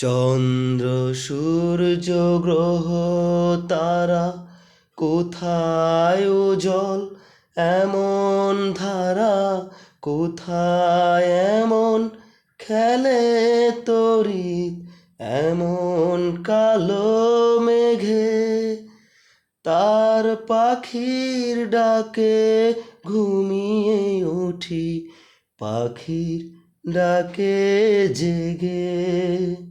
চন্দ্র, সূর্য, গ্রহ, তারা কোথায় জল? এমন ধারা কোথায়? এমন খেলে তরিত, এমন কালো মেঘে। তার পাখির ডাকে ঘুমিয়ে উঠি, পাখির ডাকে জেগে।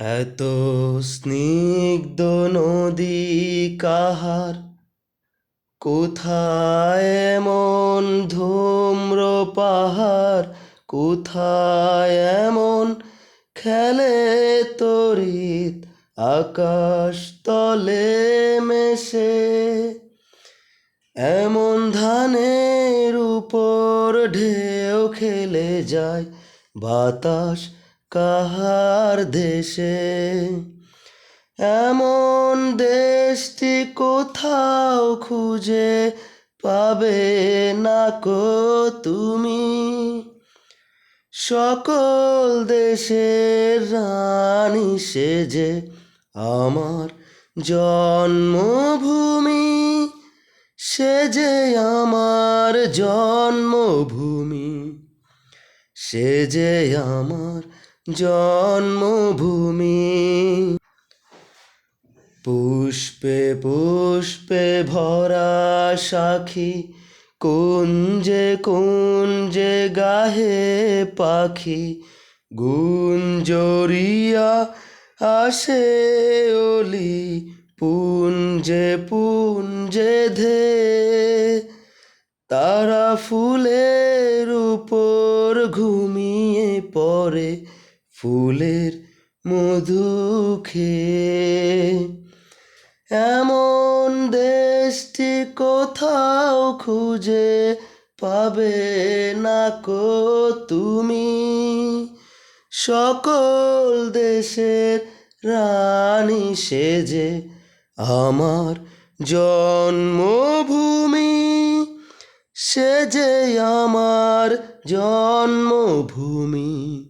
এত স্নিগ্ধ নদী কাহার? কোথায় এমন ধূম্র পাহাড়? কোথায় এমন খেলে তরিত আকাশ তলে মেশে? এমন ধানের উপর ঢেউ খেলে যায় বাতাস কাহার দেশে? এমন দেশটি কোথাও খুঁজে পাবে না কো তুমি? সকল দেশের রানী সেজে আমার জন্মভূমি, সে যে আমার জন্মভূমি, সে যে আমার জন্মভূমি। পুষ্পে পুষ্পে ভরা সাখী কুঞ্জে কুঞ্জে গাহে পাখি গুঞ্জরিয়া আসে ওলি পুঞ্জে পুঞ্জে ধে। তারা ফুলের উপর ঘুমিয়ে পড়ে ফুলের মধু খেয়ে। এমন দেশটি কোথাও খুঁজে পাবে না কো তুমি। সকল দেশের রানী সেজে আমার জন্মভূমি। সে যে আমার জন্মভূমি।